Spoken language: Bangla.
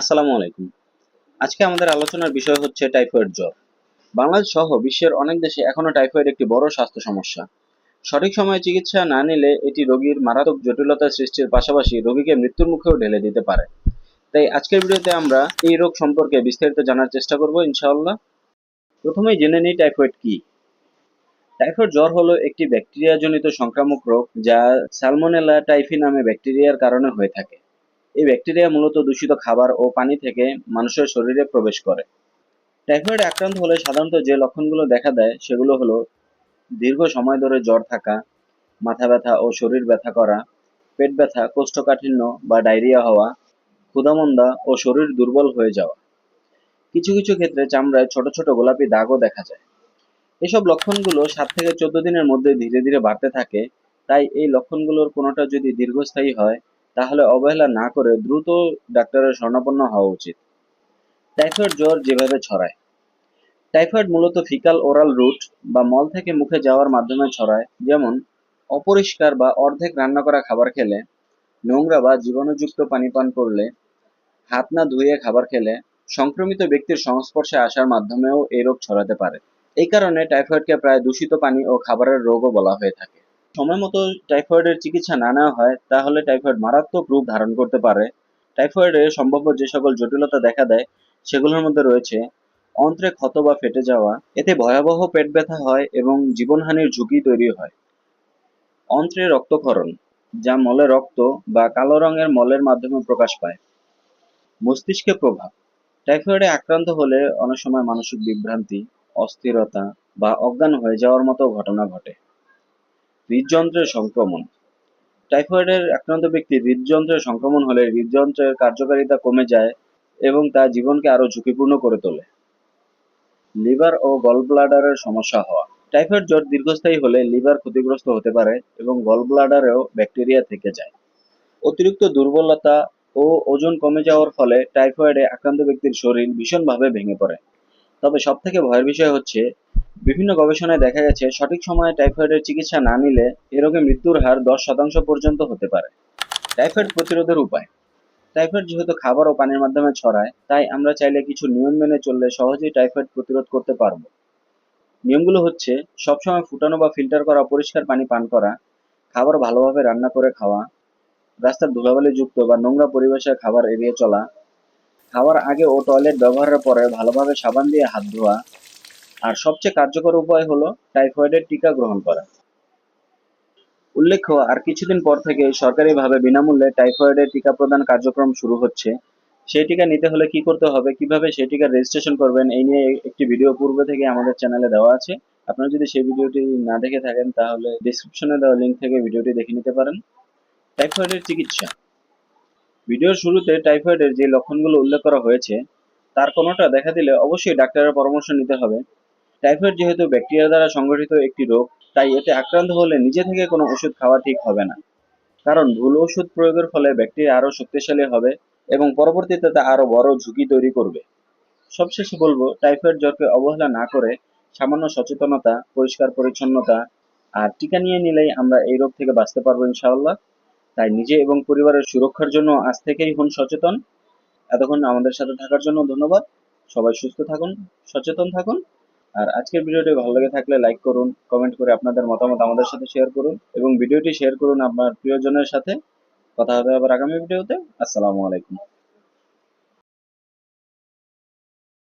আসসালামু আলাইকুম। আজকে আমাদের আলোচনার বিষয় হচ্ছে টাইফয়েড জ্বর। বাংলাদেশ সহ বিশ্বের অনেক দেশে এখনও টাইফয়েড একটি বড় স্বাস্থ্য সমস্যা। সঠিক সময়ে চিকিৎসা না নিলে এটি রোগীর মারাত্মক জটিলতা সৃষ্টির পাশাপাশি রোগীকে মৃত্যুর মুখেও ঢেলে দিতে পারে। তাই আজকের ভিডিওতে আমরা এই রোগ সম্পর্কে বিস্তারিত জানার চেষ্টা করব ইনশাআল্লাহ। প্রথমেই জেনে নিই টাইফয়েড কি। টাইফয়েড জ্বর হলো একটি ব্যাকটেরিয়াজনিত সংক্রামক রোগ যা সালমোনেলা টাইফি নামে ব্যাকটেরিয়ার কারণে হয়ে থাকে। এই ব্যাকটেরিয়া মূলত দূষিত খাবার ও পানি থেকে মানুষের শরীরে প্রবেশ করে। টাইফয়েড আক্রান্ত হলে সাধারণত যে লক্ষণগুলো দেখা দেয় সেগুলো হলো দীর্ঘ সময় ধরে জ্বর থাকা, মাথা ব্যথা ও শরীর ব্যথা করা, পেট ব্যথা, কোষ্ঠকাঠিন্য বা ডায়রিয়া হওয়া, ক্ষুধামন্দা ও শরীর দুর্বল হয়ে যাওয়া। কিছু কিছু ক্ষেত্রে চামড়ায় ছোট ছোট গোলাপি দাগও দেখা যায়। এসব লক্ষণগুলো সাত থেকে চোদ্দ দিনের মধ্যে ধীরে ধীরে বাড়তে থাকে, তাই এই লক্ষণগুলোর কোনোটা যদি দীর্ঘস্থায়ী হয় তাহলে অবহেলা না করে দ্রুত ডাক্তারের শরণাপন্ন হওয়া উচিত। টাইফয়েড জ্বর যেভাবে ছড়ায়। টাইফয়েড মূলত ফিকাল ওরাল রুট বা মল থেকে মুখে যাওয়ার মাধ্যমে ছড়ায়, যেমন অপরিষ্কার বা অর্ধেক রান্না করা খাবার খেলে, নোংরা বা জীবাণুযুক্ত পানি পান করলে, হাত না ধুয়ে খাবার খেলে, সংক্রমিত ব্যক্তির সংস্পর্শে আসার মাধ্যমেও এই রোগ ছড়াতে পারে। এই কারণে টাইফয়েডকে প্রায় দূষিত পানি ও খাবারের রোগও বলা হয়ে থাকে। সময় মতো টাইফয়েডের চিকিৎসা না নেওয়া হয়, তাহলে টাইফয়েড মারাত্মক রূপ ধারণ করতে পারে। টাইফয়েডে সম্ভাব্য যে সকল জটিলতা দেখা দেয়, সেগুলোর মধ্যে রয়েছে অন্ত্রে ক্ষত বা ফেটে যাওয়া, এতে ভয়াবহ পেট ব্যথা হয় এবং জীবনহানির ঝুঁকি তৈরি হয়। অন্ত্রে রক্তক্ষরণ, যা মলে রক্ত বা কালো রঙের মলের মাধ্যমে প্রকাশ পায়। মস্তিষ্কে প্রভাব, টাইফয়েডে আক্রান্ত হলে অনেক সময় মানসিক বিভ্রান্তি, অস্থিরতা বা অজ্ঞান হয়ে যাওয়ার মতো ঘটনা ঘটে। হৃদযন্ত্রের সংক্রমণ। টাইফয়েডের আক্রান্ত ব্যক্তির হৃদযন্ত্রের সংক্রমণ হলে হৃদযন্ত্রের কার্যকারিতা কমে যায় এবং তা জীবনকে আরও ঝুঁকিপূর্ণ করে তোলে। লিভার ও গলব্লাডারের সমস্যা হওয়া। টাইফয়েড জ্বর দীর্ঘস্থায়ী হলে লিভার ক্ষতিগ্রস্ত হতে পারে এবং গলব্লাডারেও ব্যাকটেরিয়া থেকে যায়। অতিরিক্ত দুর্বলতা ও ওজন কমে যাওয়ার ফলে টাইফয়েডে আক্রান্ত ব্যক্তির শরীর ভীষণভাবে ভেঙে পড়ে। তবে সবথেকে ভয়ের বিষয় হচ্ছে বিভিন্ন গবেষণায় দেখা গেছে, সঠিক সময়ে টাইফয়েডের চিকিৎসা না নিলে এ রোগে মৃত্যুর হার দশ শতাংশ পর্যন্ত হতে পারে। টাইফয়েড প্রতিরোধের উপায়। টাইফয়েড যেহেতু খাবার ও পানির মাধ্যমে ছড়ায়, তাই আমরা চাইলে কিছু নিয়ম মেনে চললে সহজেই টাইফয়েড প্রতিরোধ করতে পারব। নিয়মগুলো হচ্ছে, সবসময় ফুটানো বা ফিল্টার করা, পরিষ্কার পানি পান করা, খাবার ভালোভাবে রান্না করে খাওয়া, রাস্তার ধুলাবালি যুক্ত বা নোংরা পরিবেশে খাবার এড়িয়ে চলা, খাওয়ার আগে ও টয়লেট ব্যবহারের পরে ভালোভাবে সাবান দিয়ে হাত ধোয়া আর সবচেয়ে কার্যকর উপায় হলো টাইফয়েডের টিকা গ্রহণ করা। উল্লেখ্য, আর কিছুদিন পর থেকে সরকারিভাবে বিনামূল্যে টাইফয়েডের টিকা প্রদান কার্যক্রম শুরু হচ্ছে। সেই টিকা নিতে হলে কি করতে হবে, কীভাবে সেই টিকা রেজিস্ট্রেশন করবেন, এই নিয়ে একটি ভিডিও পূর্বে থেকে আমাদের চ্যানেলে দেওয়া আছে। আপনারা যদি সেই ভিডিওটি না দেখে থাকেন, তাহলে ডিসক্রিপশনে দেওয়া লিঙ্ক থেকে ভিডিওটি দেখে নিতে পারেন। টাইফয়েডের চিকিৎসা। ভিডিওর শুরুতে টাইফয়েডের যে লক্ষণগুলো উল্লেখ করা হয়েছে, তার কোনোটা দেখা দিলে অবশ্যই ডাক্তারের পরামর্শ নিতে হবে। টাইফয়েড যেহেতু ব্যাকটেরিয়া দ্বারা সংগঠিত একটি রোগ, তাই এতে আক্রান্ত হলে নিজে থেকে কোনো ওষুধ খাওয়া ঠিক হবে না। কারণ ভুল ওষুধ প্রয়োগের ফলে ব্যাকটেরিয়া আরও শক্তিশালী হবে এবং পরবর্তীতে তা আরও বড় ঝুঁকি তৈরি করবে। সবশেষে বলব, টাইফয়েড জ্বরকে অবহেলা না করে সামান্য সচেতনতা, পরিষ্কার পরিচ্ছন্নতা আর টিকা নিয়ে নিলেই আমরা এই রোগ থেকে বাঁচতে পারব ইনশাআল্লাহ। তাই নিজে এবং পরিবারের সুরক্ষার জন্য আজ থেকেই হন সচেতন। এতক্ষণ আমাদের সাথে থাকার জন্য ধন্যবাদ। সবাই সুস্থ থাকুন, সচেতন থাকুন। আর আজকের ভিডিওটি ভালো লেগে থাকলে লাইক করুন কমেন্ট করে আপনাদের মতামত আমাদের সাথে শেয়ার করুন এবং ভিডিওটি শেয়ার করুন আপনার প্রিয়জনের সাথে। কথা হবে আবার আগামী ভিডিওতে। আসসালামু আলাইকুম।